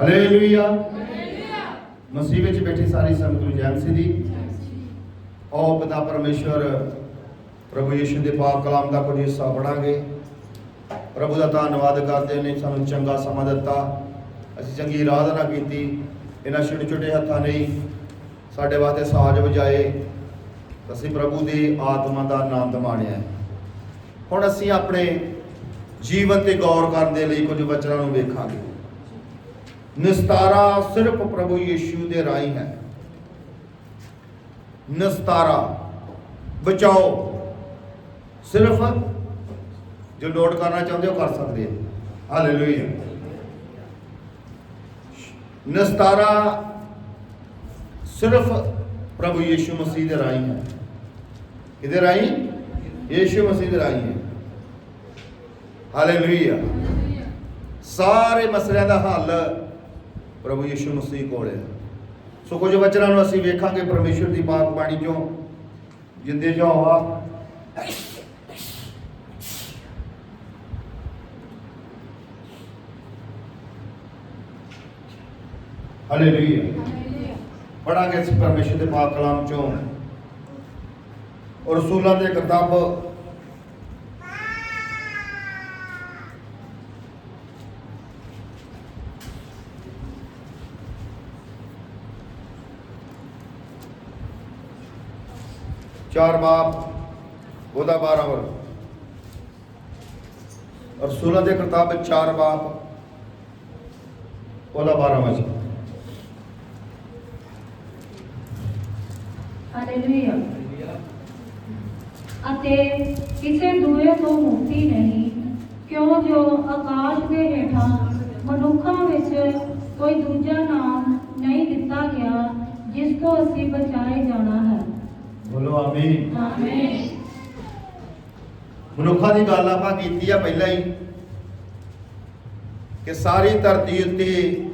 Hallelujah ਮਸੀਹ ਵਿੱਚ ਬੈਠੀ ਸਾਰੀ ਸੰਗਤ ਨੂੰ ਜੈ ਮਸੀਹ ਦੀ। ਆਓ ਪਿਤਾ ਪਰਮੇਸ਼ਵਰ ਪ੍ਰਭੂ ਯਿਸੂ ਦੇ ਪਾਕ ਕਲਾਮ ਦਾ ਕੁਝ ਹਿੱਸਾ ਪੜਾਂਗੇ ਪ੍ਰਭੂ ਦਾ ਧੰਨਵਾਦ ਕਰਦੇ ਨੇ ਸਾਨੂੰ ਚੰਗਾ ਸਮਾਂ ਦਿੱਤਾ। ਅਸੀਂ ਚੰਗੀ ਆਰਾਧਨਾ ਕੀਤੀ। ਇਹਨਾਂ ਛੋਟੇ ਛੋਟੇ ਹੱਥਾਂ ਨੇ ਸਾਡੇ ਵਾਸਤੇ ਸਾਜ਼ ਵਜਾਏ। ਅਸੀਂ ਪ੍ਰਭੂ ਦੀ ਆਤਮਾ ਦਾ ਆਨੰਦ ਮਾਣਿਆ। ਹੁਣ ਅਸੀਂ ਆਪਣੇ ਜੀਵਨ ਤੇ ਗੌਰ ਕਰਨ ਦੇ ਲਈ ਕੁਝ ਵਚਨਾਂ ਨੂੰ ਵੇਖਾਂਗੇ। ਨਿਸਤਾਰਾ ਸਿਰਫ ਪ੍ਰਭੂ ਯੀਸ਼ੂ ਦੇ ਰਾਹੀਂ ਹੈ। ਨਿਸਤਾਰਾ, ਬਚਾਓ। ਸਿਰਫ ਜੋ ਨੋਟ ਕਰਨਾ ਚਾਹੁੰਦੇ ਹੋ ਕਰ ਸਕਦੇ ਹੋ। ਹਾਲੇਲੂਇਆ ਨਿਸਤਾਰਾ ਸਿਰਫ ਪ੍ਰਭੂ ਯੀਸ਼ੂ ਮਸੀਹ ਦੇ ਰਾਹੀਂ ਹੈ। ਕਿਹਦੇ ਰਾਹੀਂ? ਯੀਸ਼ੂ ਮਸੀਹ ਦੇ ਰਾਹੀਂ ਹੈ। ਹਾਲੇਲੂਇਆ ਸਾਰੇ ਮਸਲਿਆਂ ਦਾ ਹੱਲ ਪ੍ਰਭੂ ਯਿਸੂ ਮਸੀਹ ਕੋਲ। ਹੈ ਸੋ ਕੁਝ ਵਚਨਾਂ ਨੂੰ ਅਸੀਂ ਵੇਖਾਂਗੇ ਪਰਮੇਸ਼ਰ ਦੀ ਬਾਤ ਬਾਣੀ ਚੋਂ। ਜਿੰਦੇ ਜੋ ਹਵਾ ਹਾਲੇਲੂਇਆ ਪੜਾਂਗੇ ਅਸੀਂ ਪਰਮੇਸ਼ਰ ਦੇ ਪਾਕ ਕਲਾਮ ਚੋਂ। ਰਸੂਲਾਂ ਦੇ ਕਿਤਾਬ ਚਾਰ ਬਾਪ, ਉਹਦਾ 12 ਵਰ ਔਰ ਸੂਰਤ ਦੇ ਕਿਤਾਬ ਵਿੱਚ ਚਾਰ ਬਾਪ, ਉਹਦਾ 12 ਵਰ ਹਾਲੇਲੂਇਆ ਅਤੇ ਕਿਸੇ ਦੂਏ ਤੋਂ ਮੁਕਤੀ ਨਹੀਂ, ਕਿਉਂ ਜੋ ਆਕਾਸ਼ ਦੇ ਹੇਠਾਂ ਮਨੁੱਖਾਂ ਵਿੱਚ ਕੋਈ ਦੂਜਾ ਨਾਮ ਨਹੀਂ ਦਿੱਤਾ ਗਿਆ, ਜਿਸ ਤੋਂ ਅਸੀਂ ਬਚਾਏ ਜਾਣਾ ਹੈ। ਬੋਲੋ ਆਮੀਨ। ਆਮੀਨ। ਮਨੁੱਖਾਂ ਦੀ ਗੱਲ ਆਪਾਂ ਕੀਤੀ ਆ ਪਹਿਲਾਂ ਹੀ ਕਿ ਸਾਰੀ ਧਰਤੀ ਉੱਤੇ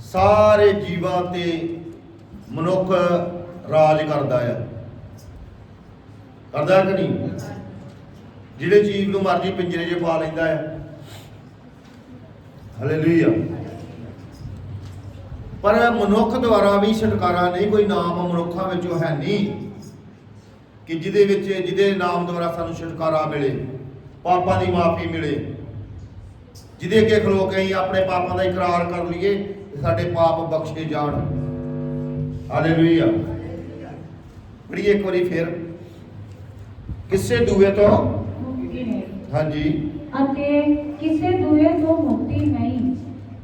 ਸਾਰੇ ਜੀਵਾਂ ਤੇ ਮਨੁੱਖ ਰਾਜ ਕਰਦਾ ਆ। ਕਰਦਾ ਕਿ ਨਹੀਂ? ਜਿਹੜੇ ਜੀਵ ਨੂੰ ਮਰਜ਼ੀ ਪਿੰਜਰੇ 'ਚ ਪਾ ਲੈਂਦਾ ਆ। ਹਾਲੇਲੂਇਆ ਪਰ ਮਨੁੱਖ ਦੁਆਰਾ ਵੀ ਛੁਟਕਾਰਾ ਨਹੀਂ ਕੋਈ ਨਾਮ ਮਨੁੱਖਾਂ ਵਿੱਚੋਂ ਹੈ ਨਹੀਂ ਕਿ ਜਿਹਦੇ ਵਿੱਚ ਜਿਹਦੇ ਨਾਮ ਦੁਆਰਾ ਸਾਨੂੰ ਛੁਟਕਾਰਾ ਮਿਲੇ ਪਾਪਾਂ ਦੀ ਮਾਫੀ ਮਿਲੇ। ਜਿਹਦੇ ਅੱਗੇ ਖਲੋ ਕੇ ਅਸੀਂ ਆਪਣੇ ਪਾਪਾਂ ਦਾ ਇਕਰਾਰ ਕਰ ਲਈਏ ਤੇ ਸਾਡੇ ਪਾਪ ਬਖਸ਼ੇ ਜਾਣ। ਹਾਲੇਲੂਇਆ ਪੜ੍ਹੀਏ ਇੱਕ ਵਾਰੀ ਫਿਰ। ਕਿਸੇ ਦੂਏ ਤੋਂ? ਹਾਂਜੀ। ਅਤੇ ਕਿਸੇ ਦੂਏ ਤੋਂ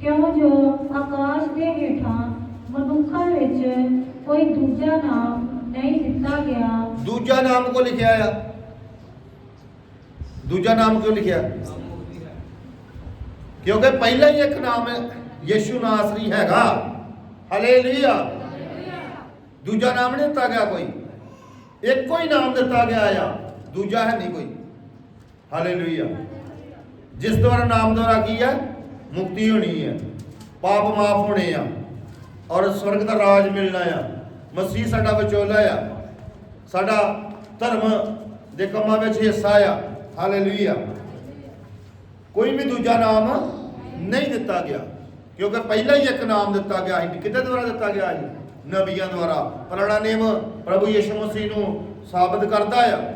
ਕਿਉਂ ਜੋ ਆਕਾਸ਼ ਦੇ ਹੇਠਾਂ ਮਨੁੱਖਾਂ ਵਿੱਚ ਕੋਈ ਦੂਜਾ ਨਾਮ ਨਹੀਂ ਦਿੱਤਾ ਗਿਆ? ਦੂਜਾ ਨਾਮ ਕੋ ਲਿਖਿਆ ਆ? ਦੂਜਾ ਨਾਮ ਕਿਉਂ ਲਿਖਿਆ? ਕਿਉਂਕਿ ਪਹਿਲਾ ਹੀ ਇੱਕ ਨਾਮ ਹੈ ਯਿਸੂ ਨਾਸਰੀ ਹੈਗਾ। ਹਾਲੇਲੂਇਆ। ਦੂਜਾ ਨਾਮ ਨਹੀਂ ਦਿੱਤਾ ਗਿਆ ਕੋਈ। ਇੱਕੋ ਹੀ ਨਾਮ ਦਿੱਤਾ ਗਿਆ ਆ। ਦੂਜਾ ਹੈ ਨਹੀਂ ਕੋਈ। ਹਾਲੇਲੂਇਆ। ਜਿਸ ਦੁਆਰਾ ਨਾਮ ਦੁਆਰਾ ਕੀ ਹੈ ਮੁਕਤੀ ਹੋਣੀ ਹੈ ਪਾਪ ਮਾਫ ਹੋਣੇ ਆ, ਔਰ ਸਵਰਗ ਦਾ ਰਾਜ ਮਿਲਣਾ ਆ। ਮਸੀਹ ਸਾਡਾ ਵਿਚੋਲਾ ਆ। ਸਾਡਾ ਧਰਮ ਦੇ ਕੰਮਾਂ ਵਿੱਚ ਹਿੱਸਾ ਆ। ਹਾਲੇਲੂਇਆ। ਕੋਈ ਵੀ ਦੂਜਾ ਨਾਮ ਨਹੀਂ ਦਿੱਤਾ ਗਿਆ, ਕਿਉਂਕਿ ਪਹਿਲਾਂ ਹੀ ਇੱਕ ਨਾਮ ਦਿੱਤਾ ਗਿਆ ਸੀ। ਕਿਹਦੇ ਦੁਆਰਾ ਦਿੱਤਾ ਗਿਆ ਸੀ? ਨਬੀਆਂ ਦੁਆਰਾ। ਪੁਰਾਣਾ ਨੇਮ ਪ੍ਰਭੂ ਯਿਸੂ ਮਸੀਹ ਨੂੰ ਸਾਬਤ ਕਰਦਾ ਆ।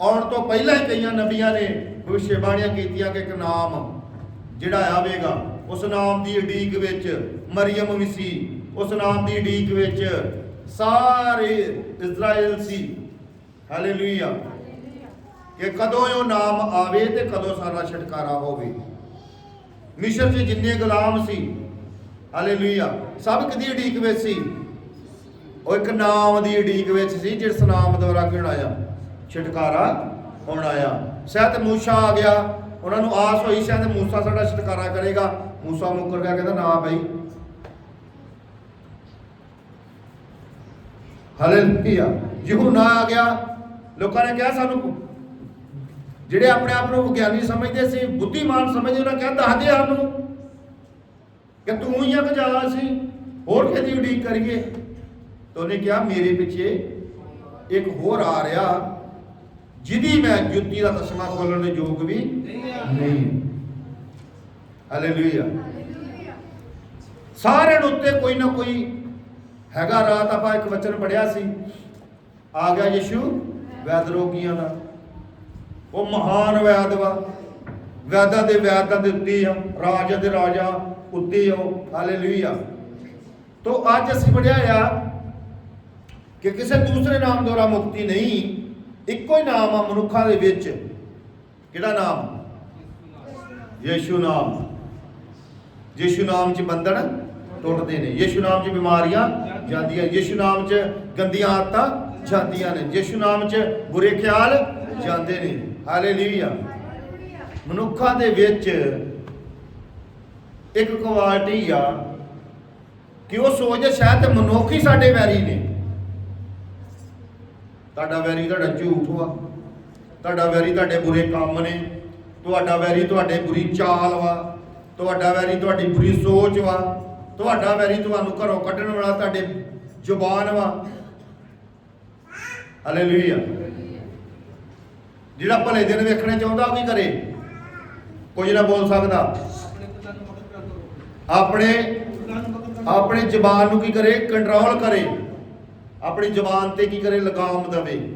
ਆਉਣ ਤੋਂ ਪਹਿਲਾਂ ਹੀ ਕਈਆਂ ਨਬੀਆਂ ਨੇ ਭਵਿੱਖਬਾਣੀਆਂ ਕੀਤੀਆਂ ਕਿ ਇੱਕ ਨਾਮ ਜਿਹੜਾ ਆਵੇਗਾ, ਉਸ ਨਾਮ ਦੀ ਉਡੀਕ ਵਿੱਚ ਮਰੀਮ ਵੀ ਸੀ, ਉਸ ਨਾਮ ਦੀ ਉਡੀਕ ਵਿੱਚ ਸਾਰੇ ਇਜ਼ਰਾਈਲ ਸੀ। ਹਾਲੇਲੂਇਆ ਕਿ ਕਦੋਂ ਉਹ ਨਾਮ ਆਵੇ ਤੇ ਕਦੋਂ ਸਾਰਾ ਛੁਟਕਾਰਾ ਹੋਵੇ। ਮਿਸ਼ਨ 'ਚ ਜਿੰਨੇ ਗੁਲਾਮ ਸੀ ਹਾਲੇਲੂਇਆ ਸਭ ਕਿਦੀ ਉਡੀਕ ਵਿੱਚ ਸੀ? ਉਹ ਇੱਕ ਨਾਮ ਦੀ ਉਡੀਕ ਵਿੱਚ ਸੀ, ਜਿਸ ਨਾਮ ਦੁਆਰਾ ਕਿਹੜਾ ਆ ਛੁਟਕਾਰਾ ਹੋਣ ਆਇਆ। ਸਹਿਤ ਮੂਸਾ ਆ ਗਿਆ। ਉਹਨਾਂ ਨੂੰ ਆਸ ਹੋਈ ਸ਼ਾਇਦ ਮੂਸਾ ਸਾਡਾ ਛੁਟਕਾਰਾ ਕਰੇਗਾ। ਮੂਸਾ ਮੁੱਕਰ ਗਿਆ, ਕਹਿੰਦਾ ਨਾ ਬਈ। ਹਾਲੇਲੂਇਆ। ਯਹੂਨਾ ਆ ਗਿਆ। ਲੋਕਾਂ ਨੇ ਕਿਹਾ ਸਾਨੂੰ ਜਿਹੜੇ ਆਪਣੇ ਆਪ ਨੂੰ ਵਿਗਿਆਨੀ ਸਮਝਦੇ ਸੀ, ਬੁੱਧੀਮਾਨ ਸਮਝਦੇ, ਉਹਨਾਂ ਕਹਿੰਦਾ ਦੱਸ ਆਪ ਨੂੰ ਕਿ ਤੂੰ ਹੀ ਆ ਕਿ ਸੀ ਹੋਰ ਕਿਹਦੀ ਉਡੀਕ ਕਰੀਏ। ਤਾਂ ਉਹਨੇ ਕਿਹਾ, ਮੇਰੇ ਪਿੱਛੇ ਇੱਕ ਹੋਰ ਆ ਰਿਹਾ। ਜਿਹਦੀ ਮੈਂ ਜੁੱਤੀ ਦਾ ਤਸਮਾ ਖੋਲਣ ਦੇ ਯੋਗ ਵੀ ਨਹੀਂ। ਹਾਲੇਲੂਇਆ ਸਾਰਿਆਂ ਦੇ ਉੱਤੇ ਕੋਈ ਨਾ ਕੋਈ ਹੈਗਾ ਰਾਤ ਆਪਾਂ ਇੱਕ ਵਚਨ ਪੜਿਆ ਸੀ, ਆ ਗਿਆ ਯਿਸੂ ਵੈਦ ਰੋਗੀਆਂ ਦਾ। ਉਹ ਮਹਾਨ ਵੈਦ ਵਾ। ਵੈਦਾਂ ਦੇ ਵੈਦਾਂ ਦੇ ਉੱਤੇ ਆ, ਰਾਜ ਦੇ ਰਾਜਾ ਉੱਤੇ ਉਹ। ਹਾਲੇਲੂਇਆ ਤੋ ਅੱਜ ਅਸੀਂ ਪੜਿਆ ਆ ਕਿ ਕਿਸੇ ਦੂਸਰੇ ਨਾਮ ਦੁਆਰਾ ਮੁਕਤੀ ਨਹੀਂ ਇੱਕੋ ਹੀ ਨਾਮ ਆ ਮਨੁੱਖਾਂ ਦੇ ਵਿੱਚ। ਕਿਹੜਾ ਨਾਮ? ਯੇਸ਼ੂ ਨਾਮ। ਯੇਸ਼ੂ ਨਾਮ 'ਚ ਬੰਧਨ ਟੁੱਟਦੇ ਨੇ। ਯੀਸ਼ੂ ਨਾਮ 'ਚ ਬਿਮਾਰੀਆਂ ਜਾਂਦੀਆਂ ਯੇਸ਼ੂ ਨਾਮ 'ਚ ਗੰਦੀਆਂ ਆਦਤਾਂ ਜਾਂਦੀਆਂ ਨੇ। ਯੇਸ਼ੂ ਨਾਮ 'ਚ ਬੁਰੇ ਖਿਆਲ ਜਾਂਦੇ ਨੇ। ਹਾਲੇਲੂਇਆ। ਮਨੁੱਖਾਂ ਦੇ ਵਿੱਚ ਇੱਕ ਕੁਆਲਿਟੀ ਆ ਕਿ ਉਹ ਸੋਚਦੇ ਸ਼ਾਇਦ ਮਨੁੱਖ ਹੀ ਸਾਡੇ ਵੈਰੀ ਨੇ। ਤੁਹਾਡਾ ਵੈਰੀ ਤੁਹਾਡਾ ਝੂਠ ਵਾ। ਤੁਹਾਡਾ ਵੈਰੀ ਤੁਹਾਡੇ ਬੁਰੇ ਕੰਮ ਨੇ। ਤੁਹਾਡਾ ਵੈਰੀ ਤੁਹਾਡੇ ਬੁਰੀ ਚਾਲ ਵਾ। ਤੁਹਾਡਾ ਵੈਰੀ ਤੁਹਾਡੀ ਬੁਰੀ ਸੋਚ ਵਾ। ਤੁਹਾਡਾ ਵੈਰੀ ਤੁਹਾਨੂੰ ਘਰੋਂ ਕੱਢਣ ਵਾਲਾ ਤੁਹਾਡੇ ਜ਼ੁਬਾਨ ਵਾ। ਹਾਲੇਲੂਇਆ ਜਿਹੜਾ ਭਲੇ ਦਿਨ ਵੇਖਣੇ ਚਾਹੁੰਦਾ ਉਹ ਕੀ ਕਰੇ? ਕੁਝ ਨਾ ਬੋਲ ਸਕਦਾ। ਆਪਣੇ ਆਪਣੇ ਜ਼ਬਾਨ ਨੂੰ ਕੀ ਕਰੇ? ਕੰਟਰੋਲ ਕਰੇ। ਆਪਣੀ ਜ਼ਬਾਨ ਤੇ ਕੀ ਕਰੇ ਲਗਾਮ ਦਵੇ।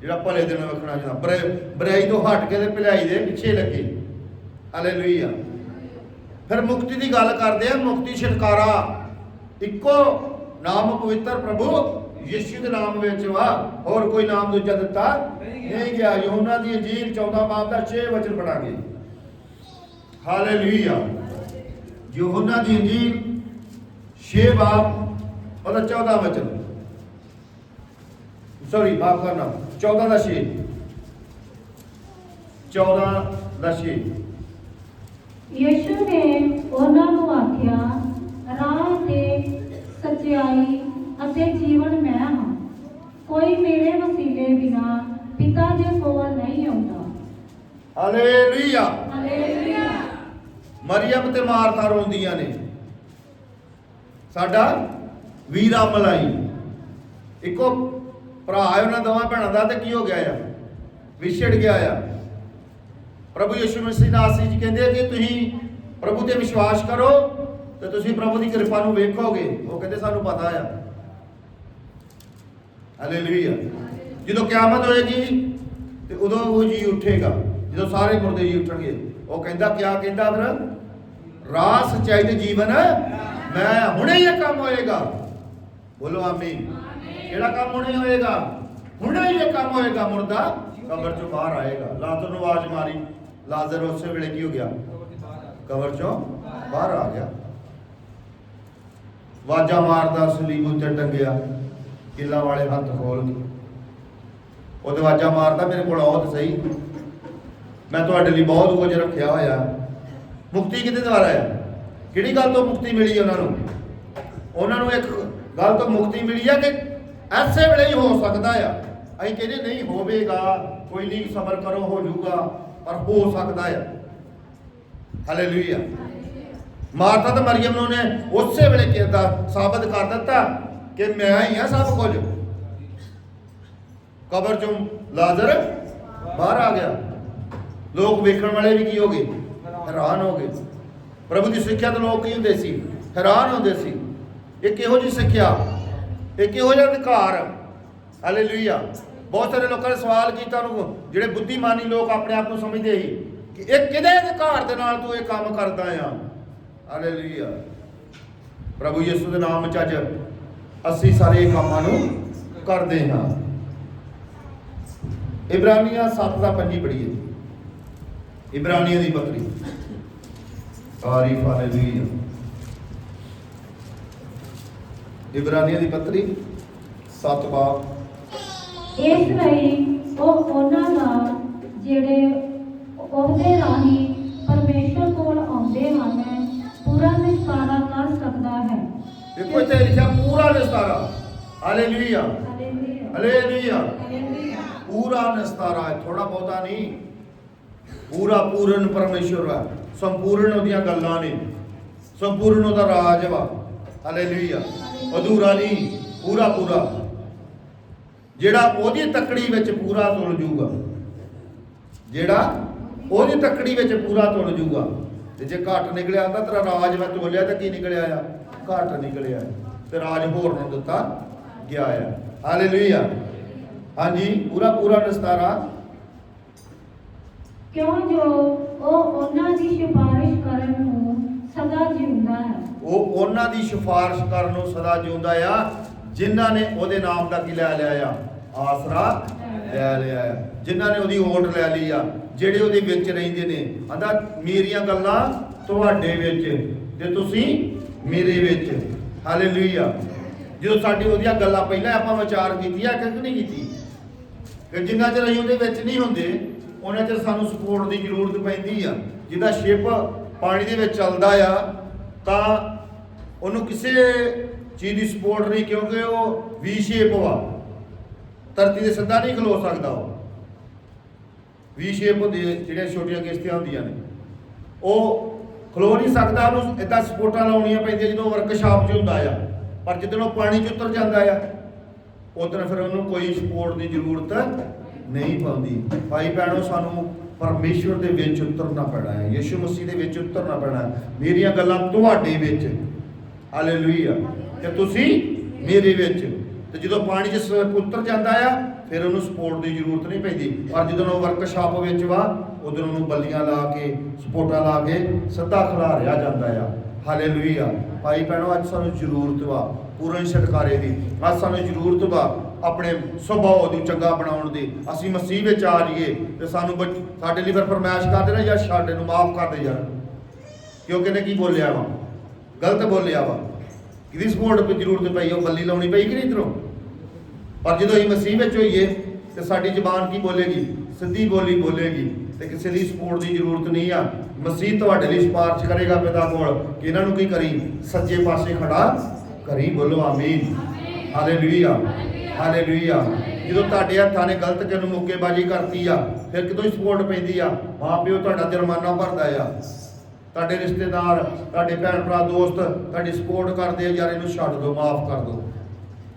ਜਿਹੜਾ ਭਲੇ ਦਿਨ ਵੇਖਣਾ ਚਾਹੁੰਦਾ। ਬੁਰਾ- ਬੁਰਾਈ ਤੋਂ ਹਟ ਕੇ ਤੇ ਭਲਾਈ ਦੇ ਪਿੱਛੇ ਲੱਗੇ। ਹਾਲੇਲੂਇਆ। ਫਿਰ ਮੁਕਤੀ ਦੀ ਗੱਲ ਕਰਦੇ ਆ ਮੁਕਤੀ ਛੁਟਕਾਰਾ ਇੱਕੋ ਨਾਮ ਪਵਿੱਤਰ ਪ੍ਰਭੂ ਯਿਸੂ ਦੇ ਨਾਮ ਵਿੱਚ ਵਾ। ਹੋਰ ਕੋਈ ਨਾਮ ਦੂਜਾ ਦਿੱਤਾ? ਨਹੀਂ ਗਿਆ। ਯੋਹਨਾ ਦੀ ਇੰਜੀਲ 14 ਬਾਬ ਦਾ 6 ਵਚਨ ਪੜਾਂਗੇ। ਹਾਲੇਲੂਇਆ। ਯੋਹਨਾ ਦੀ ਇੰਜੀਲ 6 ਬਾਬ ਉਹਦਾ 14 ਵਚਨ। ਸੌਰੀ ਮਾਫ ਕਰਨਾ 14 ਦਾ 6 14 ਦਾ 6 ਯਿਸੂ ਨੇ ਉਹਨਾਂ ਨੂੰ ਆਖਿਆ ਰਾਹ ਤੇ ਸੱਚਾਈ ਅਤੇ ਜੀਵਨ ਮੈਂ ਹਾਂ। ਕੋਈ ਮੇਰੇ ਵਸੀਲੇ ਬਿਨਾ ਪਿਤਾ ਦੇ ਕੋਲ ਨਹੀਂ ਆਉਂਦਾ। ਹਾਲੇਲੂਇਆ ਹਾਲੇਲੂਇਆ ਮਰੀਮ ਤੇ ਮਾਰਥਾ ਰੋਂਦੀਆਂ ਨੇ। ਸਾਡਾ ਵੀਰਾ ਮਲਾਈ। ਇੱਕੋ ਭਰਾ ਹੈ ਉਹਨਾਂ ਦੋਵਾਂ ਭੈਣਾਂ ਦਾ ਤੇ ਕੀ ਹੋ ਗਿਆ ਆ? ਵਿਛੜ ਗਿਆ ਆ। ਪ੍ਰਭੂ ਯਿਸੂ ਮਸੀਹ ਨਾਸੀ ਜੀ ਕਹਿੰਦੇ ਆ ਕਿ ਤੁਸੀਂ ਪ੍ਰਭੂ ਤੇ ਵਿਸ਼ਵਾਸ ਕਰੋ ਤੇ ਤੁਸੀਂ ਪ੍ਰਭੂ ਦੀ ਕਿਰਪਾ ਨੂੰ ਵੇਖੋਗੇ। ਉਹ ਕਹਿੰਦੇ, ਸਾਨੂੰ ਪਤਾ ਆ। ਹਾਲੇਲੂਇਆ ਜਦੋਂ ਕਿਆਮਤ ਹੋਏਗੀ ਤੇ ਉਦੋਂ ਉਹ ਜੀ ਉੱਠੇਗਾ। ਜਦੋਂ ਸਾਰੇ ਮੁਰਦੇ ਜੀ ਉੱਠਣਗੇ। ਉਹ ਕਹਿੰਦਾ, ਕਿਆ ਕਹਿੰਦਾ ਫਿਰ? ਰਾਹ ਸੱਚਾਈ ਤੇ ਜੀਵਨ, ਮੈਂ ਹੁਣੇ ਇਹ ਕੰਮ ਹੋਏਗਾ। ਬੋਲੋ, ਆਮੀਨ। ਕਿਹੜਾ ਕੰਮ ਹੁਣੇ ਹੋਏਗਾ, ਹੁਣੇ ਇਹ ਕੰਮ ਹੋਏਗਾ ਮੁਰਦਾ ਕਬਰ ਚੋਂ ਬਾਹਰ ਆਏਗਾ। ਲਾਜ਼ਰ ਨੂੰ ਆਵਾਜ਼ ਮਾਰੀ। ਲਾਜ਼ਰ ਉਸੇ ਵੇਲੇ ਕੀ ਹੋ ਗਿਆ? ਕਬਰ ਚੋਂ ਬਾਹਰ ਆ ਗਿਆ। ਵਾਜਾ ਮਾਰਦਾ ਸਲੀਬ ਉੱਤੇ ਟੰਗਿਆ ਕਿੱਲਾ ਵਾਲੇ ਹੱਥ ਖੋਲ ਕੇ। ਉਹਦੇ ਵਾਜਾ ਮਾਰਦਾ, ਮੇਰੇ ਕੋਲ ਆਓ ਤੇ ਸਹੀ। ਮੈਂ ਤੁਹਾਡੇ ਲਈ ਬਹੁਤ ਕੁਝ ਰੱਖਿਆ ਹੋਇਆ। ਮੁਕਤੀ ਕਿਹਦੇ ਦੁਆਰਾ ਹੈ? ਕਿਹੜੀ ਗੱਲ ਤੋਂ ਮੁਕਤੀ ਮਿਲੀ ਉਹਨਾਂ ਨੂੰ? ਉਹਨਾਂ ਨੂੰ ਇੱਕ ਗੱਲ ਤੋਂ ਮੁਕਤੀ ਮਿਲੀ ਹੈ ਕਿ ਐਸੇ ਵੇਲੇ ਹੀ ਹੋ ਸਕਦਾ ਆ। ਅਸੀਂ ਕਹਿੰਦੇ ਨਹੀਂ ਹੋਵੇਗਾ, ਕੋਈ ਨਹੀਂ, ਸਬਰ ਕਰੋ, ਹੋ ਜਾਊਗਾ, ਪਰ ਹੋ ਸਕਦਾ ਆ। ਹਾਲੇਲੂਇਆ ਮਾਰਥਾ ਤੇ ਮਰੀਮ ਨੂੰ ਨੇ ਉਸੇ ਵੇਲੇ ਕਿਹਾ ਸਾਬਤ ਕਰ ਦਿੱਤਾ ਕਿ ਮੈਂ ਹੀ ਆ ਸਭ ਕੁਝ। ਕਬਰ ਚੋਂ ਲਾਜ਼ਰ ਬਾਹਰ ਆ ਗਿਆ। ਲੋਕ ਵੇਖਣ ਵਾਲੇ ਵੀ ਕੀ ਹੋ ਗਏ? ਹੈਰਾਨ ਹੋ ਗਏ। ਪ੍ਰਭੂ ਦੀ ਸਿੱਖਿਆ ਤੋਂ ਲੋਕ ਕੀ ਹੁੰਦੇ ਸੀ? ਹੈਰਾਨ ਹੁੰਦੇ ਸੀ। ਇਹ ਕਿਹੋ ਜੀ ਸਿੱਖਿਆ? ਇਹ ਕਿਹੋ ਜਿਹਾ ਅਧਿਕਾਰ ਹਾਲੇਲੂਇਆ ਬਹੁਤ ਸਾਰੇ ਲੋਕਾਂ ਨੇ ਸਵਾਲ ਕੀਤਾ ਉਹਨੂੰ। ਜਿਹੜੇ ਬੁੱਧੀਮਾਨੀ ਲੋਕ ਆਪਣੇ ਆਪ ਨੂੰ ਸਮਝਦੇ ਸੀ ਕਿ ਇਹ ਕਿਹਦੇ ਅਧਿਕਾਰ ਦੇ ਨਾਲ ਤੂੰ ਇਹ ਕੰਮ ਕਰਦਾ ਆ? ਹਾਲੇਲੂਇਆ ਪ੍ਰਭੂ ਯਿਸੂ ਦੇ ਨਾਮ ਵਿੱਚ ਅੱਜ ਅਸੀਂ ਸਾਰੇ ਇਹ ਕੰਮਾਂ ਨੂੰ ਕਰਦੇ ਹਾਂ। ਇਬਰਾਨੀਆਂ 7 ਦਾ ਪੰਜੀ ਪੜ੍ਹੀਏ। ਇਬਰਾਨੀਆਂ ਦੀ ਪਤਰੀ ਤਾਰੀਫ ਹਾਲੇਲੂਇਆ ਇਬਰਾਨੀਆਂ ਦੀ ਪਤਰੀ 7 ਬਾਬ ਇਸ ਲਈ ਉਹ ਉਹਨਾਂ ਦਾ ਜਿਹੜੇ ਉਹਦੇ ਰਾਹੀਂ ਪਰਮੇਸ਼ਰ ਕੋਲ ਆਉਂਦੇ ਹਨ ਪੂਰਾ ਨਿਸਤਾਰਾ ਕਰ ਸਕਦਾ ਹੈ। ਦੇਖੋ ਇੱਥੇ ਲਿਖਿਆ ਪੂਰਾ ਨਿਸਤਾਰਾ। ਹਾਲੇਲੂਇਆ ਹਾਲੇਲੂਇਆ ਪੂਰਾ ਨਿਸਤਾਰਾ ਹੈ ਥੋੜਾ ਬਹੁਤਾ ਨਹੀਂ। ਪੂਰਾ ਪੂਰਨ ਪਰਮੇਸ਼ਰ ਹੈ। ਸੰਪੂਰਨ ਉਹਦੀਆਂ ਗੱਲਾਂ ਨੇ। ਸੰਪੂਰਨ ਉਹਦਾ ਰਾਜ ਵਾ। ਹਾਲੇਲੂਇਆ ਅਧੂਰਾ ਨਹੀਂ, ਪੂਰਾ ਪੂਰਾ। ਜਿਹੜਾ ਉਹਦੀ ਤਕੜੀ ਵਿੱਚ ਪੂਰਾ ਤੁਲ ਜੂਗਾ ਜਿਹੜਾ ਉਹਦੀ ਤਕੜੀ ਵਿੱਚ ਪੂਰਾ ਤੁਲ ਜੂਗਾ ਤੇ ਜੇ ਘੱਟ ਨਿਕਲਿਆ ਤਾਂ ਤੇਰਾ ਰਾਜ ਮੈਂ ਤੋਲਿਆ ਤਾਂ ਕੀ ਨਿਕਲਿਆ ਆ? ਘੱਟ ਨਿਕਲਿਆ। ਤੇ ਰਾਜ ਹੋਰ ਨੂੰ ਦਿੱਤਾ ਗਿਆ ਆ। ਹਾਲੇਲੂਇਆ ਹਾਂਜੀ, ਪੂਰਾ ਪੂਰਾ ਨਿਸਤਾਰਾ। ਕਿਉਂ ਜੋ ਉਹ ਉਹਨਾਂ ਦੀ ਸਿਫਾਰਿਸ਼ ਕਰਨ ਨੂੰ ਸਦਾ ਜਿਉਂਦਾ ਹੈ ਉਹ ਉਹਨਾਂ ਦੀ ਸਿਫਾਰਿਸ਼ ਕਰਨ ਨੂੰ ਸਦਾ ਜਿਉਂਦਾ ਆ, ਜਿਨ੍ਹਾਂ ਨੇ ਉਹਦੇ ਨਾਮ ਦਾ ਕੀ ਲੈ ਲਿਆ ਆ? ਆਸਰਾ ਲੈ ਲਿਆ ਆ। ਜਿਨ੍ਹਾਂ ਨੇ ਉਹਦੀ ਓਟ ਲੈ ਲਈ ਆ, ਜਿਹੜੇ ਉਹਦੇ ਵਿੱਚ ਰਹਿੰਦੇ ਨੇ। ਆਂਦਾ ਮੇਰੀਆਂ ਗੱਲਾਂ ਤੁਹਾਡੇ ਵਿੱਚ, ਤੇ ਤੁਸੀਂ ਮੇਰੇ ਵਿੱਚ। ਹਾਲੇਲੂਇਆ ਜਦੋਂ ਸਾਡੀ ਉਹਦੀਆਂ ਗੱਲਾਂ ਪਹਿਲਾਂ ਆਪਾਂ ਵਿਚਾਰ ਕੀਤੀਆਂ ਕਿ ਨਹੀਂ ਕੀਤੀ? ਕਿ ਜਿੰਨਾ ਚਿਰ ਅਸੀਂ ਉਹਦੇ ਵਿੱਚ ਨਹੀਂ ਹੁੰਦੇ, ਉਹਨਾਂ ਚਿਰ ਸਾਨੂੰ ਸਪੋਰਟ ਦੀ ਜ਼ਰੂਰਤ ਪੈਂਦੀ ਆ। ਜਿਹਦਾ ਸ਼ਿਪ ਪਾਣੀ ਦੇ ਵਿੱਚ ਚੱਲਦਾ ਆ, ਤਾਂ ਉਹਨੂੰ ਕਿਸੇ ਚੀਜ਼ ਦੀ ਸਪੋਰਟ ਨਹੀਂ, ਕਿਉਂਕਿ ਉਹ ਵੀ ਸ਼ੇਪ ਵਾ। ਧਰਤੀ ਦੇ ਸਿੱਧਾ ਨਹੀਂ ਖਲੋ ਸਕਦਾ ਉਹ। ਵੀ ਸ਼ੇਪ ਹੁੰਦੀ ਜਿਹੜੀਆਂ ਛੋਟੀਆਂ ਕਿਸ਼ਤੀਆਂ ਹੁੰਦੀਆਂ ਨੇ। ਉਹ ਖਲੋ ਨਹੀਂ ਸਕਦਾ, ਉਹਨੂੰ ਇਦਾਂ ਸਪੋਰਟਾਂ ਲਾਉਣੀਆਂ ਪੈਂਦੀਆਂ, ਜਦੋਂ ਵਰਕਸ਼ਾਪ 'ਚ ਹੁੰਦਾ ਆ। ਪਰ ਜਦੋਂ ਉਹ ਪਾਣੀ 'ਚ ਉਤਰ ਜਾਂਦਾ ਆ, ਉਦੋਂ ਫਿਰ ਉਹਨੂੰ ਕੋਈ ਸਪੋਰਟ ਦੀ ਜ਼ਰੂਰਤ ਨਹੀਂ ਪੈਂਦੀ ਭਾਈ ਭੈਣੋ, ਸਾਨੂੰ ਪਰਮੇਸ਼ਵਰ ਦੇ ਵਿੱਚ ਉਤਰਨਾ ਪੈਣਾ ਹੈ, ਯਿਸੂ ਮਸੀਹ ਦੇ ਵਿੱਚ ਉਤਰਨਾ ਪੈਣਾ ਮੇਰੀਆਂ ਗੱਲਾਂ ਤੁਹਾਡੇ ਵਿੱਚ ਹਾਲੇਲੂਇਆ। ਤੇ ਤੁਸੀਂ ਮੇਰੇ ਵਿੱਚ। ਤੇ ਜਦੋਂ ਪਾਣੀ 'ਚ ਸ- ਉਤਰ ਜਾਂਦਾ ਆ, ਫਿਰ ਉਹਨੂੰ ਸਪੋਰਟ ਦੀ ਜ਼ਰੂਰਤ ਨਹੀਂ ਪੈਂਦੀ। ਪਰ ਜਦੋਂ ਉਹ ਵਰਕਸ਼ਾਪ ਵਿੱਚ ਵਾ, ਉਦੋਂ ਉਹਨੂੰ ਬੱਲੀਆਂ ਲਾ ਕੇ ਸਪੋਰਟਾਂ ਲਾ ਕੇ ਸਿੱਧਾ ਖਿਲਾਰਿਆ ਜਾਂਦਾ ਆ। ਹਾਲੇਲੂਇਆ। ਭਾਈ ਭੈਣੋ, ਅੱਜ ਸਾਨੂੰ ਜ਼ਰੂਰਤ ਵਾ ਪੂਰਨ ਛਟਕਾਰੇ ਦੀ। ਅੱਜ ਸਾਨੂੰ ਜ਼ਰੂਰਤ ਵਾ ਆਪਣੇ ਸੁਭਾਅ ਨੂੰ ਚੰਗਾ ਬਣਾਉਣ ਦੀ। ਅਸੀਂ ਮਸੀਹ ਵਿੱਚ ਆ ਜਾਈਏ ਤੇ ਸਾਨੂੰ ਬੱਚ- ਸਾਡੇ ਲਈ ਫਿਰ ਫਰਮਾਇਸ਼ ਕਰਦੇ ਨੇ ਯਾਰ ਸਾਡੇ ਨੂੰ ਮਾਫ ਕਰ ਦੇ ਯਾਰ ਕਿਉਂਕਿ ਨੇ ਕੀ ਬੋਲਿਆ ਵਾ? ਗਲਤ ਬੋਲਿਆ ਵਾ। ਕਿਹਦੀ ਸਪੋਰਟ ਦੀ ਜ਼ਰੂਰਤ ਪਈ, ਉਹ ਬੱਲੀ ਲਾਉਣੀ ਪਈ ਕਿ ਨਹੀਂ ਇਧਰੋਂ? ਪਰ ਜਦੋਂ ਅਸੀਂ ਮਸੀਹ ਵਿੱਚ ਹੋਈਏ ਤੇ ਸਾਡੀ ਜ਼ਬਾਨ ਕੀ ਬੋਲੇਗੀ? ਸਿੱਧੀ ਬੋਲੀ ਬੋਲੇਗੀ ਤੇ ਕਿਸੇ ਦੀ ਸਪੋਰਟ ਦੀ ਜ਼ਰੂਰਤ ਨਹੀਂ ਆ। ਮਸੀਹ ਤੁਹਾਡੇ ਲਈ ਸਿਫਾਰਿਸ਼ ਕਰੇਗਾ ਪਿਤਾ ਕੋਲ ਕਿ ਇਹਨਾਂ ਨੂੰ ਕੀ ਕਰੀ? ਸੱਜੇ ਪਾਸੇ ਖੜਾ ਕਰੀ, ਬੋਲੋ ਆਮੀਨ। Hallelujah hallelujah. ਜਦੋਂ ਤੁਹਾਡੇ ਹੱਥਾਂ ਨੇ ਗਲਤ ਕਿਨ ਮੁੱਕੇਬਾਜ਼ੀ ਕਰਤੀ ਆ, ਫਿਰ ਕਿਦੋਂ ਹੀ ਸਪੋਰਟ ਪੈਂਦੀ ਆ? ਮਾਂ ਪਿਓ ਤੁਹਾਡਾ ਜੁਰਮਾਨਾ ਭਰਦਾ ਆ। ਤੁਹਾਡੇ ਰਿਸ਼ਤੇਦਾਰ, ਤੁਹਾਡੇ ਭੈਣ ਭਰਾ ਦੋਸਤ, ਤੁਹਾਡੀ ਸਪੋਰਟ ਕਰਦੇ ਆ, ਯਾਰ ਇਹਨੂੰ ਛੱਡ ਦਿਓ, ਮਾਫ ਕਰ ਦਿਓ।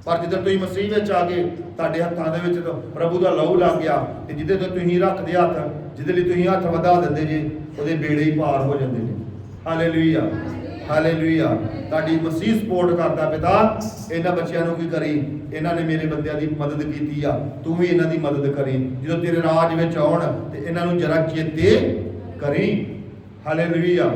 ਪਰ ਜਦੋਂ ਤੁਸੀਂ ਮਸੀਹ ਵਿੱਚ ਆ ਗਏ, ਤੁਹਾਡੇ ਹੱਥਾਂ ਦੇ ਵਿੱਚ ਪ੍ਰਭੂ ਦਾ ਲਹੂ ਲੱਗ ਗਿਆ ਤੇ ਜਿਹਦੇ ਤੋਂ ਤੁਸੀਂ ਰੱਖਦੇ ਹੱਥ ਜਿਹਦੇ ਲਈ ਤੁਸੀਂ ਹੱਥ ਵਧਾ ਦਿੰਦੇ ਜੇ, ਉਹਦੇ ਬੇੜੇ ਹੀ ਪਾਰ ਹੋ ਜਾਂਦੇ ਨੇ। ਹਾਲੇਲੂਇਆ ਹਾਲੇਲੂਇਆ ਤੁਹਾਡੀ ਮਸੀਹ ਸਪੋਰਟ ਕਰਦਾ ਪਿਤਾ, ਇਹਨਾਂ ਬੱਚਿਆਂ ਨੂੰ ਕੀ ਕਰੀ? ਇਹਨਾਂ ਨੇ ਮੇਰੇ ਬੰਦਿਆਂ ਦੀ ਮਦਦ ਕੀਤੀ ਆ, ਤੂੰ ਵੀ ਇਹਨਾਂ ਦੀ ਮਦਦ ਕਰੀ। ਜਦੋਂ ਤੇਰੇ ਰਾਜ ਵਿੱਚ ਆਉਣ ਤੇ ਇਹਨਾਂ ਨੂੰ ਜਰਾ ਚੇਤੇ ਕਰੀ ਹਾਲੇਲੂਇਆ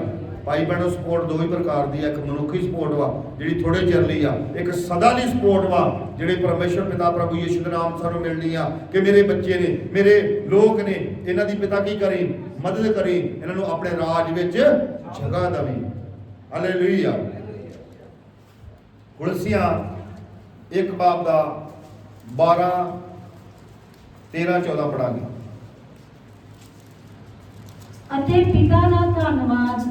ਭਾਈ ਭੈਣੋ ਸਪੋਰਟ ਦੋ ਹੀ ਪ੍ਰਕਾਰ ਦੀ ਆ। ਇੱਕ ਮਨੁੱਖੀ ਸਪੋਰਟ ਵਾ, ਜਿਹੜੀ ਥੋੜੇ ਚਿਰ ਲਈ ਆ। ਇੱਕ ਸਦਾ ਲਈ ਸਪੋਰਟ ਵਾ, ਜਿਹੜੇ ਪਰਮੇਸ਼ਰ ਪਿਤਾ ਪ੍ਰਭੂ ਯਿਸੂ ਦੇ ਨਾਮ ਸਾਨੂੰ ਮਿਲਣੀ ਆ। ਕਿ ਮੇਰੇ ਬੱਚੇ ਨੇ, ਮੇਰੇ ਲੋਕ ਨੇ, ਇਹਨਾਂ ਦੀ ਪਿਤਾ ਕੀ ਕਰੇ? ਮਦਦ ਕਰੇ। ਇਹਨਾਂ ਨੂੰ ਆਪਣੇ ਰਾਜ ਵਿੱਚ ਜਗ੍ਹਾ ਦੇਵੀ। ਹਾਲੇਲੂਇਆ। ਕੁਲਸੀਆਂ, ਇੱਕ ਬਾਬ ਦਾ 12 13 14 ਪੜਾਂਗੇ ਅਤੇ ਪਿਤਾ ਦਾ ਧੰਨਵਾਦ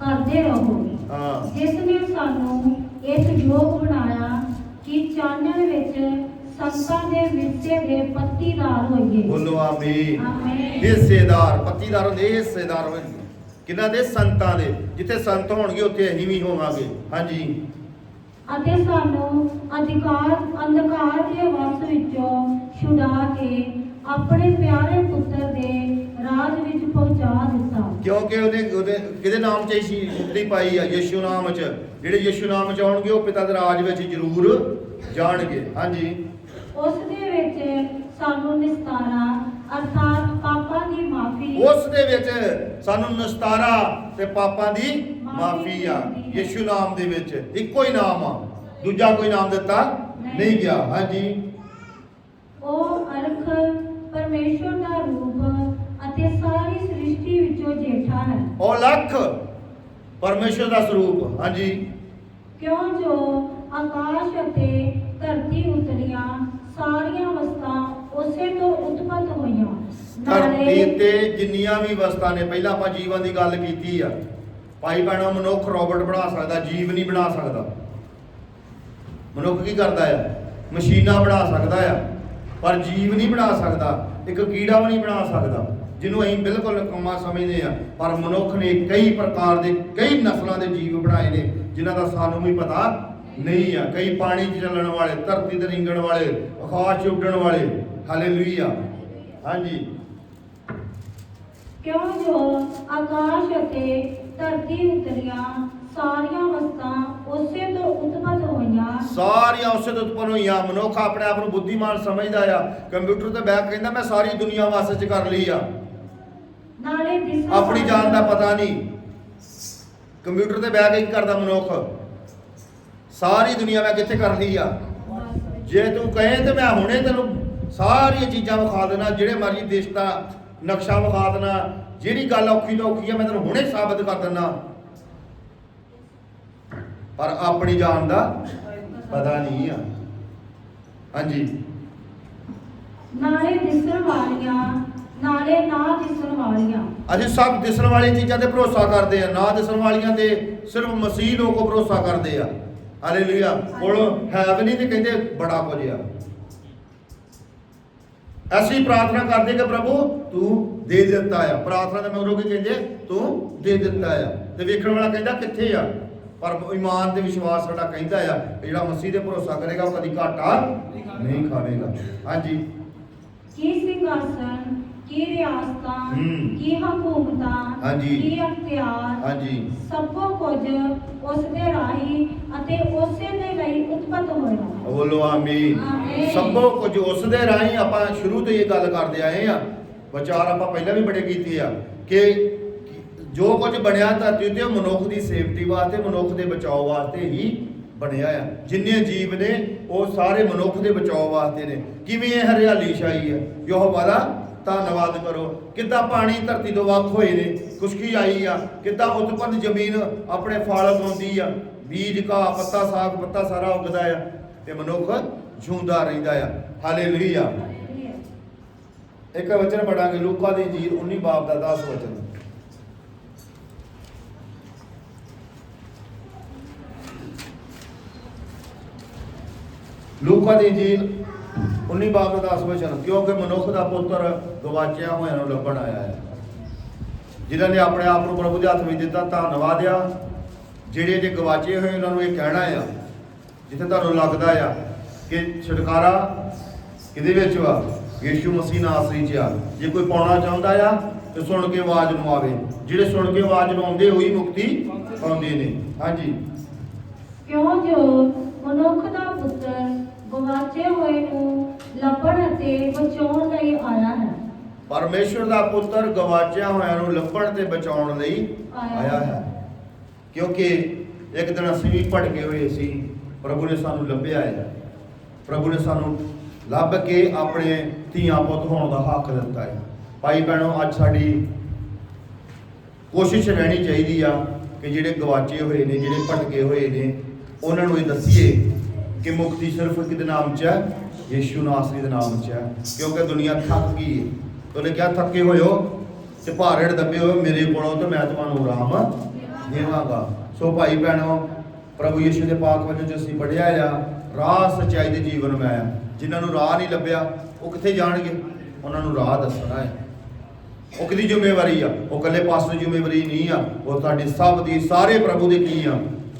ਕਰਦੇ ਰਹੋ। ਹਾਂ। ਜਿਸ ਨੇ ਸਾਨੂੰ ਇਸ ਯੋਗ ਬਣਾਇਆ ਕਿ ਚਾਨਣ ਵਿੱਚ ਸੰਤਾਂ ਦੇ ਵਿਰਸੇ ਦੇ ਪੱਤੀਦਾਰ ਹੋਈਏ। ਬੋਲੋ ਆਮੀਨ। ਆਮੀਨ। ਹਿੱਸੇਦਾਰ ਪੱਤੀਦਾਰ ਹੁੰਦੇ ਹਿੱਸੇਦਾਰ ਹੋਏ। ਕਿਹਨਾਂ ਦੇ? ਸੰਤਾਂ ਦੇ। ਜਿੱਥੇ ਸੰਤ ਹੋਣਗੇ ਉੱਥੇ ਅਸੀਂ ਵੀ ਹੋਵਾਂਗੇ। ਹਾਂਜੀ। ਅਤੇ ਸਾਨੂੰ ਅਧਿਕਾਰ ਅੰਧਕਾਰ ਦੇ ਵਸ ਵਿੱਚੋਂ ਛੁਡਾ ਕੇ ਆਪਣੇ ਪਿਆਰੇ ਪੁੱਤਰ ਦੇ ਰਾਜ ਵਿੱਚ ਪਹੁੰਚਾ ਦਿੱਤਾ। ਕਿਉਂਕਿ ਉਹਨੇ ਉਹਦੇ ਕਿਹਦੇ ਨਾਮ ਚ ਸੀ ਮੁਕਤੀ ਪਾਈ ਆ? ਯਿਸੂ ਨਾਮ ਚ। ਜਿਹੜੇ ਯਿਸੂ ਨਾਮ ਚ ਆਉਣਗੇ ਉਹ ਪਿਤਾ ਦੇ ਰਾਜ ਵਿੱਚ ਜ਼ਰੂਰ ਜਾਣਗੇ। ਹਾਂਜੀ। ਉਸ ਦੇ ਵਿੱਚ ਸਾਨੂੰ ਨਿਸਤਾਰਾ ਅਰਥਾਤ ਪਾਪਾਂ ਦੀ ਮਾਫੀ। ਉਸ ਦੇ ਵਿੱਚ ਸਾਨੂੰ ਨਸਤਾਰਾ ਤੇ ਪਾਪਾਂ ਦੀ ਮਾਫੀ ਆ। ਯਿਸੂ ਨਾਮ ਦੇ ਵਿੱਚ ਇੱਕੋ ਹੀ ਨਾਮ ਆ। ਦੂਜਾ ਕੋਈ ਨਾਮ ਦਿੱਤਾ ਨਹੀਂ ਗਿਆ। ਹਾਂਜੀ। ਉਹ ਅਰਖ ਪਰਮੇਸ਼ਵਰ ਦਾ ਰੂਪ ਅਤੇ ਸਾਰੀ ਸ੍ਰਿਸ਼ਟੀ ਵਿੱਚੋਂ ਜੇਠਾ ਹੈ ਉਹ ਲੱਖ ਪਰਮੇਸ਼ਰ ਦਾ ਸਰੂਪ ਹਾਂਜੀ। ਕਿਉਂ ਜੋ ਆਕਾਸ਼ ਅਤੇ ਧਰਤੀ ਉਤਰੀਆਂ ਸਾਰੀਆਂ ਵਸਤਾਂ ਉਸੇ ਤੋਂ ਉਤਪਤ ਹੋਈਆਂ। ਧਰਤੀ ਤੇ ਜਿੰਨੀਆਂ ਵੀ ਵਸਤਾਂ ਨੇ ਪਹਿਲਾਂ ਆਪਾਂ ਜੀਵਨ ਦੀ ਗੱਲ ਕੀਤੀ ਆ। ਭਾਈ ਭੈਣੋ ਮਨੁੱਖ ਰੋਬੋਟ ਬਣਾ ਸਕਦਾ ਜੀਵ ਨਹੀਂ ਬਣਾ ਸਕਦਾ। ਮਨੁੱਖ ਕੀ ਕਰਦਾ ਆ? ਮਸ਼ੀਨਾਂ ਬਣਾ ਸਕਦਾ ਆ। ਪਰ ਜੀਵ ਨਹੀਂ ਬਣਾ ਸਕਦਾ ਇੱਕ ਕੀੜਾ ਵੀ ਨਹੀਂ ਬਣਾ ਸਕਦਾ। ਜਿਹਨੂੰ ਅਸੀਂ ਬਿਲਕੁਲ ਕੰਮਾ ਸਮਝਦੇ ਆ ਪਰ ਮਨੁੱਖ ਨੇ ਕਈ ਪ੍ਰਕਾਰ ਦੇ ਕਈ ਨਸਲਾਂ ਦੇ ਜੀਵ ਬਣਾਏ ਨੇ ਜਿਨ੍ਹਾਂ ਦਾ ਸਾਨੂੰ ਵੀ ਪਤਾ ਨਹੀਂ ਆ। ਕਈ ਪਾਣੀ 'ਚ ਚੱਲਣ ਵਾਲੇ ਧਰਤੀ ਤੇ ਰਿੰਗਣ ਵਾਲੇ ਆਕਾਸ਼ 'ਚ ਉੱਡਣ ਵਾਲੇ ਹਾਲੇਲੂਇਆ। ਹਾਂਜੀ। ਕਿਉਂ ਜੋ ਆਕਾਸ਼ ਅਤੇ ਧਰਤੀ ਉਤਰੀਆਂ ਸਾਰੀਆਂ ਵਸਤਾਂ ਉਸੇ ਤੋਂ ਉਤਪਤ ਹੋਈਆਂ? ਸਾਰੀਆਂ ਉਸੇ ਤੋਂ ਉਤਪਨ ਹੋਈਆਂ। ਮਨੁੱਖ ਆਪਣੇ ਆਪ ਨੂੰ ਬੁੱਧੀਮਾਨ ਸਮਝਦਾ ਆ। ਕੰਪਿਊਟਰ ਤੇ ਬੈਠ ਕਹਿੰਦਾ ਮੈਂ ਸਾਰੀ ਦੁਨੀਆ ਵਾਸਤੇ ਚ ਕਰ ਲਈ ਆ। ਨਾਲੇ ਆਪਣੀ ਜਾਨ ਦਾ ਪਤਾ ਨਹੀਂ। ਕੰਪਿਊਟਰ ਤੇ ਬੈਠ ਕੇ ਕੀ ਕਰਦਾ ਮਨੁੱਖ। ਸਾਰੀ ਦੁਨੀਆ ਮੈਂ ਕਿੱਥੇ ਕਰ ਲਈ ਆ? ਜੇ ਤੂੰ ਕਹੇ ਤੇ ਮੈਂ ਹੁਣੇ ਤੈਨੂੰ ਸਾਰੀਆਂ ਚੀਜ਼ਾਂ ਵਿਖਾ ਦੇਣਾ ਜਿਹੜੇ ਮਰਜ਼ੀ ਦੇਸ਼ ਦਾ ਨਕਸ਼ਾ ਵਿਖਾ ਦੇਣਾ ਜਿਹੜੀ ਗੱਲ ਔਖੀ ਤੋਂ ਔਖੀ ਆ ਮੈਂ ਤੈਨੂੰ ਹੁਣੇ ਸਾਬਤ ਕਰ ਦਿੰਦਾ। ਪਰ ਆਪਣੀ ਜਾਨ ਦਾ ਪਤਾ ਨਹੀਂ ਆ। ਹਾਂਜੀ। ਨਾਲੇ ਦਿਸਣ ਵਾਲੀਆਂ ਨਾਲੇ ਨਾ ਦਿਸਣ ਵਾਲੀਆਂ। ਅਸੀਂ ਸਭ ਦਿਸਣ ਵਾਲੀਆਂ ਚੀਜ਼ਾਂ ਤੇ ਭਰੋਸਾ ਕਰਦੇ ਆ ਨਾ ਦਿਸਣ ਵਾਲੀਆਂ ਤੇ ਸਿਰਫ ਮਸੀਹ ਲੋਕੋ ਭਰੋਸਾ ਕਰਦੇ ਆ। ਹਾਲੇਲੂਇਆ ਕੋਲ ਹੈ ਵੀ ਨਹੀਂ ਤੇ ਕਹਿੰਦੇ ਬੜਾ ਕੁਝ ਆ। ਅਸੀਂ ਪ੍ਰਾਰਥਨਾ ਕਰਦੇ ਕਿ ਪ੍ਰਭੂ ਤੂੰ ਦੇ ਦਿੱਤਾ ਆ। ਪ੍ਰਾਰਥਨਾ ਦੇ ਮਗਰੋਂ ਕੀ ਕਹਿੰਦੇ? ਤੂੰ ਦੇ ਦਿੱਤਾ ਆ। ਤੇ ਵੇਖਣ ਵਾਲਾ ਕਹਿੰਦਾ ਕਿੱਥੇ ਆ? ਪਰ ਇਮਾਨ ਤੇ ਵਿਸ਼ਵਾਸ ਸਾਡਾ ਕਹਿੰਦਾ ਆ ਜਿਹੜਾ ਮਸੀਹ ਤੇ ਭਰੋਸਾ ਕਰੇਗਾ ਉਹ ਕਦੀ ਘਾਟਾ ਨਹੀਂ ਖਾਵੇਗਾ। ਹਾਂਜੀ। ਕੀ ਸਿੰਘਾਸਨ ਕੀ ਰਿਆਸਤਾਂ। ਕੀ ਹਕੂਮਤਾਂ ਹਾਂਜੀ। ਕੀ ਅਖਤਿਆਰ ਹਾਂਜੀ। ਸਭੋ ਕੁਝ ਉਸ ਦੇ ਰਾਹੀਂ ਅਤੇ ਉਸੇ ਦੇ ਲਈ ਉਤਪਤ ਹੋਇਆ ਬੋਲੋ ਆਮੀਨ। ਸਭੋ ਕੁਝ ਉਸ ਦੇ ਰਾਹੀਂ ਆਪਾਂ ਸ਼ੁਰੂ ਤੋਂ ਇਹ ਗੱਲ ਕਰਦੇ ਆਏ ਆ ਵਿਚਾਰ ਆਪਾਂ ਪਹਿਲਾਂ ਵੀ ਬੜੇ ਕੀਤੇ ਆ ਕਿ ਜੋ ਕੁਝ ਬਣਿਆ ਧਰਤੀ ਤੇ ਮਨੁੱਖ ਦੀ ਸੇਫਟੀ ਵਾਸਤੇ ਮਨੁੱਖ ਦੇ ਬਚਾਓ ਵਾਸਤੇ ਹੀ ਬਣਿਆ ਆ। ਜਿੰਨੇ ਜੀਵ ਨੇ ਉਹ ਸਾਰੇ ਮਨੁੱਖ ਦੇ ਬਚਾਓ ਵਾਸਤੇ ਨੇ। ਕਿਵੇਂ ਇਹ ਹਰਿਆਲੀ ਛਾਈ ਹੈ? ਯਹੋਵਾ ਦਾ ਧੰਨਵਾਦ ਕਰੋ। ਕਿੱਦਾਂ ਪਾਣੀ ਧਰਤੀ ਤੋਂ ਵੱਖ ਹੋਏ ਨੇ? ਖੁਸ਼ਕੀ ਆਈ ਆ। ਕਿੱਦਾਂ ਉਤਪੰਨ ਜ਼ਮੀਨ ਆਪਣੇ ਫਲ ਉਗਾਉਂਦੀ ਆ? ਬੀਜ ਕਾ ਪੱਤਾ ਸਾਗ, ਪੱਤਾ ਸਾਰਾ ਉੱਗਦਾ ਆ ਤੇ ਮਨੁੱਖ ਜਿਉਂਦਾ ਰਹਿੰਦਾ ਆ। ਹਾਲੇਲੂਇਆ। ਇੱਕ ਵਚਨ ਪੜਾਂਗੇ ਲੂਕਾ ਦੀ ਜੀਰ 19 ਬਾਬ ਦਾ 10 ਵਚਨ। ਲੂਕਾ ਦੀ ਜੀਰ 19 ਬਾਬ ਦਾ 10 ਵਚਨ ਕਿਉਂਕਿ ਮਨੁੱਖ ਦਾ ਪੁੱਤਰ ਗਵਾਚਿਆ ਹੋਇਆ ਨੂੰ ਲੱਭਣ ਆਇਆ ਹੈ। ਜਿਨ੍ਹਾਂ ਨੇ ਆਪਣੇ ਆਪ ਨੂੰ ਪ੍ਰਭੂ ਦੇ ਹੱਥ ਵਿੱਚ ਦਿੱਤਾ, ਧੰਨਵਾਦ ਆ। ਜਿਹੜੇ ਜੇ ਗਵਾਚੇ ਹੋਏ, ਉਹਨਾਂ ਨੂੰ ਇਹ ਕਹਿਣਾ ਆ, ਜਿੱਥੇ ਤੁਹਾਨੂੰ ਲੱਗਦਾ ਆ ਕਿ ਛੁਟਕਾਰਾ ਕਿਹਦੇ ਵਿੱਚ ਵਾ? ਯੀਸ਼ੂ ਮਸੀਹ ਨਾਲ ਆਸਰੀ ਚ ਆ। ਜੇ ਕੋਈ ਪਾਉਣਾ ਚਾਹੁੰਦਾ ਆ, ਤੇ ਸੁਣ ਕੇ ਆਵਾਜ਼ ਨੂੰ ਆਵੇ। ਜਿਹੜੇ ਸੁਣ ਕੇ ਆਵਾਜ਼ ਨੂੰ ਆਉਂਦੇ ਹੋਈ ਮੁਕਤੀ ਪਾਉਂਦੇ ਨੇ। ਹਾਂਜੀ। ਕਿਉਂ ਜੋ ਮਨੁੱਖ ਦਾ ਪੁੱਤਰ ਗਵਾਚੇ ਹੋਏ ਨੂੰ ਲੱਭਣ ਅਤੇ ਬਚਾਉਣ ਲਈ ਆਇਆ ਹੈ। ਪਰਮੇਸ਼ਵਰ ਦਾ ਪੁੱਤਰ ਗਵਾਚਿਆ ਹੋਇਆਂ ਨੂੰ ਲੱਭਣ ਤੇ ਬਚਾਉਣ ਲਈ ਆਇਆ ਹੈ। ਕਿਉਂਕਿ ਇੱਕ ਦਿਨ ਅਸੀਂ ਵੀ ਭਟਕੇ ਹੋਏ ਸੀ ਪ੍ਰਭੂ ਨੇ ਸਾਨੂੰ ਲੱਭਿਆ ਹੈ। ਪ੍ਰਭੂ ਨੇ ਸਾਨੂੰ ਲੱਭ ਕੇ ਆਪਣੇ ਧੀਆਂ ਪੁੱਤ ਹੋਣ ਦਾ ਹੱਕ ਦਿੱਤਾ ਹੈ। ਭਾਈ ਭੈਣੋ ਅੱਜ ਸਾਡੀ ਕੋਸ਼ਿਸ਼ ਰਹਿਣੀ ਚਾਹੀਦੀ ਆ ਕਿ ਜਿਹੜੇ ਗਵਾਚੇ ਹੋਏ ਨੇ ਜਿਹੜੇ ਭਟਕੇ ਹੋਏ ਨੇ ਉਹਨਾਂ ਨੂੰ ਇਹ ਦੱਸੀਏ ਕਿ ਮੁਕਤੀ ਸਿਰਫ ਕਿਹਦੇ ਨਾਮ 'ਚ ਹੈ? ਯੀਸ਼ੂ ਨਾਸਰੀ ਦੇ ਨਾਮ 'ਚ ਹੈ ਕਿਉਂਕਿ ਦੁਨੀਆ ਥੱਕ ਗਈ ਹੈ ਉਹਨੇ ਕਿਹਾ, ਥੱਕੇ ਹੋਇਓ ਤੇ ਭਾਰੜ ਦੱਬੇ ਹੋਏ ਮੇਰੇ ਕੋਲੋਂ ਤੇ ਮੈਂ ਤੁਹਾਨੂੰ ਆਰਾਮ ਦੇਵਾਂਗਾ। ਸੋ ਭਾਈ ਭੈਣੋ, ਪ੍ਰਭੂ ਯੀਸ਼ੂ ਦੇ ਪਾਕ ਵਚਨ ਚ ਅਸੀਂ ਪੜਿਆ ਆ, ਰਾਹ ਸਚਾਈ ਦੇ ਜੀਵਨ ਮੈਂ ਆ। ਜਿਨ੍ਹਾਂ ਨੂੰ ਰਾਹ ਨਹੀਂ ਲੱਭਿਆ, ਉਹ ਕਿੱਥੇ ਜਾਣਗੇ? ਉਹਨਾਂ ਨੂੰ ਰਾਹ ਦੱਸਣਾ ਹੈ। ਉਹ ਕਿਹਦੀ ਜ਼ਿੰਮੇਵਾਰੀ ਆ? ਉਹ ਇਕੱਲੇ ਪਾਸੋਂ ਦੀ ਜ਼ਿੰਮੇਵਾਰੀ ਨਹੀਂ ਆ। ਉਹ ਤੁਹਾਡੀ ਸਭ ਦੀ, ਸਾਰੇ ਪ੍ਰਭੂ ਦੇ ਕੀ ਆ।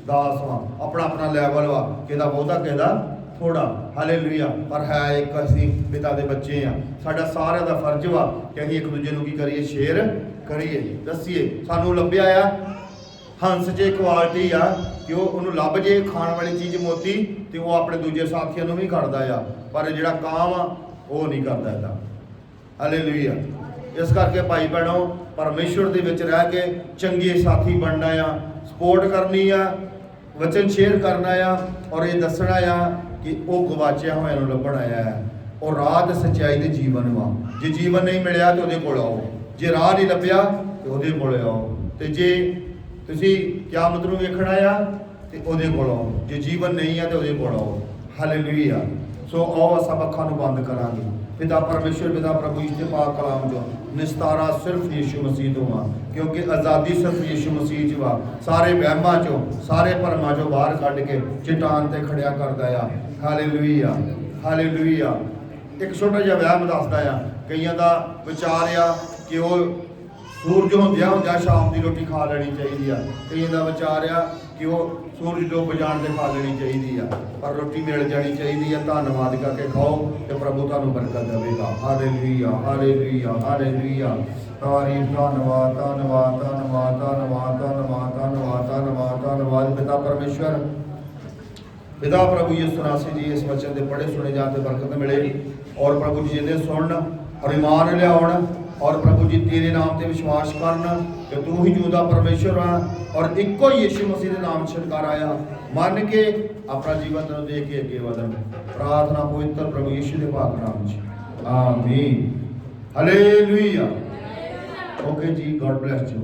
ਦਾਸ ਵਾ। ਆਪਣਾ ਆਪਣਾ ਲੈਵਲ ਵਾ। ਕਿਹਦਾ ਬਹੁਤਾ, ਕਿਹਦਾ ਥੋੜਾ ਹਾਲੇਲੂਇਆ ਪਰ ਹੈ ਇੱਕ ਅਸੀਂ ਪਿਤਾ ਦੇ ਬੱਚੇ ਆ ਸਾਡਾ ਸਾਰਿਆਂ ਦਾ ਫਰਜ਼ ਵਾ ਕਿ ਅਸੀਂ ਇੱਕ ਦੂਜੇ ਨੂੰ ਕੀ ਕਰੀਏ ਸ਼ੇਅਰ ਕਰੀਏ ਦੱਸੀਏ, ਸਾਨੂੰ ਲੱਭਿਆ ਆ, ਹੰਸ 'ਚ ਕੁਆਲਿਟੀ ਆ ਕਿ ਉਹ ਉਹਨੂੰ ਲੱਭ ਜੇ ਖਾਣ ਵਾਲੀ ਚੀਜ਼ ਮੋਤੀ, ਤੇ ਉਹ ਆਪਣੇ ਦੂਜੇ ਸਾਥੀਆਂ ਨੂੰ ਵੀ ਖੜਦਾ ਆ। ਪਰ ਜਿਹੜਾ ਕਾਂ ਆ, ਉਹ ਨਹੀਂ ਕਰਦਾ ਇਹਦਾ ਹਾਲੇਲੂਇਆ ਇਸ ਕਰਕੇ ਭਾਈ ਭੈਣੋ ਪਰਮੇਸ਼ਵਰ ਦੇ ਵਿੱਚ ਰਹਿ ਕੇ ਚੰਗੇ ਸਾਥੀ ਬਣਨਾ ਆ ਸਪੋਰਟ ਕਰਨੀ ਆ, ਵਚਨ ਸ਼ੇਅਰ ਕਰਨਾ ਆ, ਔਰ ਇਹ ਦੱਸਣਾ ਆ ਕਿ ਉਹ ਗਵਾਚਿਆ ਹੋਇਆ ਨੂੰ ਲੱਭਣ ਆਇਆ ਹੈ। ਉਹ ਰਾਹ ਤੇ ਸੱਚਾਈ ਦੇ ਜੀਵਨ ਵਾ। ਜੇ ਜੀਵਨ ਨਹੀਂ ਮਿਲਿਆ ਤੇ ਉਹਦੇ ਕੋਲ ਆਓ। ਜੇ ਰਾਹ ਨਹੀਂ ਲੱਭਿਆ ਤੇ ਉਹਦੇ ਕੋਲ ਆਓ। ਤੇ ਜੇ ਤੁਸੀਂ ਕਿਆਮਤ ਨੂੰ ਵੇਖਣਾ ਆ ਤੇ ਉਹਦੇ ਕੋਲ ਆਓ। ਜੇ ਜੀਵਨ ਨਹੀਂ ਆ ਤੇ ਉਹਦੇ ਕੋਲ ਆਓ। ਹਾਲੇਲੂਇਆ ਸੋ ਆਓ ਅਸਾਂ ਅੱਖਾਂ ਨੂੰ ਬੰਦ ਕਰਾਂਗੇ। ਪਿਤਾ ਪਰਮੇਸ਼ਵਰ, ਪਿਤਾ ਪ੍ਰਭੂ ਜੀ ਦੇ ਪਾਕ ਕਲਾਮ ਜੋ ਨਿਸਤਾਰਾ ਸਿਰਫ ਯੀਸ਼ੂ ਮਸੀਹ ਤੋਂ ਆ। ਕਿਉਂਕਿ ਆਜ਼ਾਦੀ ਸਿਰਫ ਯੀਸ਼ੂ ਮਸੀਹ ਚ ਵਾ। ਸਾਰੇ ਵਹਿਮਾਂ ਚੋਂ, ਸਾਰੇ ਭਰਮਾਂ ਚੋਂ ਬਾਹਰ ਕੱਢ ਕੇ ਚਟਾਨ ਤੇ ਖੜਿਆ ਕਰਦਾ ਆ। ਹਾਲੇਲੂਇਆ ਹਾਲੇਲੂਇਆ ਇੱਕ ਛੋਟਾ ਜਿਹਾ ਵਿਆਹ ਮੈਂ ਦੱਸਦਾ ਆ, ਕਈਆਂ ਦਾ ਵਿਚਾਰ ਆ ਕਿ ਉਹ ਸੂਰਜ ਹੁੰਦਿਆ ਹੁੰਦਿਆ ਸ਼ਾਮ ਦੀ ਰੋਟੀ ਖਾ ਲੈਣੀ ਚਾਹੀਦੀ ਆ। ਕਈਆਂ ਦਾ ਵਿਚਾਰ ਆ ਕਿ ਉਹ ਸੂਰਜ ਡੁੱਬ ਜਾਣ ਤੇ ਖਾ ਲੈਣੀ ਚਾਹੀਦੀ ਆ। ਪਰ ਰੋਟੀ ਮਿਲ ਜਾਣੀ ਚਾਹੀਦੀ ਆ, ਧੰਨਵਾਦ ਕਰਕੇ ਖਾਓ ਤੇ ਪ੍ਰਭੂ ਤੁਹਾਨੂੰ ਬਰਕਤ ਦੇਵੇਗਾ। ਹਾਲੇਲੂਇਆ ਹਾਲੇਲੂਇਆ ਹਾਲੇਲੂਇਆ ਤਾਰੀਫ, ਧੰਨਵਾਦ ਧੰਨਵਾਦ ਧੰਨਵਾਦ ਧੰਨਵਾਦ ਧੰਨਵਾਦ ਧੰਨਵਾਦ ਧੰਨਵਾਦ। ਧੰਨਵਾਦ ਪਿਤਾ ਪਰਮੇਸ਼ਵਰ। ਪਿਤਾ ਪ੍ਰਭੂ ਯਿਸੂ ਨਾਸੀ ਜੀ ਇਸ ਵਚਨ ਦੇ ਪੜੇ ਸੁਣੇ ਜਾਣ ਤੇ ਬਰਕਤ ਮਿਲੇ। ਔਰ ਪ੍ਰਭੂ ਜੀ ਜਿਹਦੇ ਸੁਣਨ ਔਰ ਇਮਾਨ ਲਿਆਉਣ ਔਰ ਪ੍ਰਭੂ ਜੀ ਤੇਰੇ ਨਾਮ ਤੇ ਵਿਸ਼ਵਾਸ ਕਰਨ ਕਿ ਤੂੰ ਹੀ ਜੂਦਾ ਪਰਮੇਸ਼ਰ ਆ ਔਰ ਇੱਕੋ ਹੀ ਯਿਸੂ ਮਸੀਹ ਦੇ ਨਾਮ ਛਡਕਾਰ ਆਇਆ। ਮੰਨ ਕੇ ਆਪਣਾ ਜੀਵਨ ਨੂੰ ਦੇ ਕੇ ਅੱਗੇ ਵਧਣ। ਪ੍ਰਾਰਥਨਾ ਪਵਿੱਤਰ ਪ੍ਰਭੂ ਯਿਸੂ ਦੇ ਪਾਕ ਨਾਮ ਵਿੱਚ। ਆਮੀਨ। ਹਾਲੇਲੂਇਆ ਓਕੇ ਜੀ ਗੋਡ ਬlesਸ ਯੂ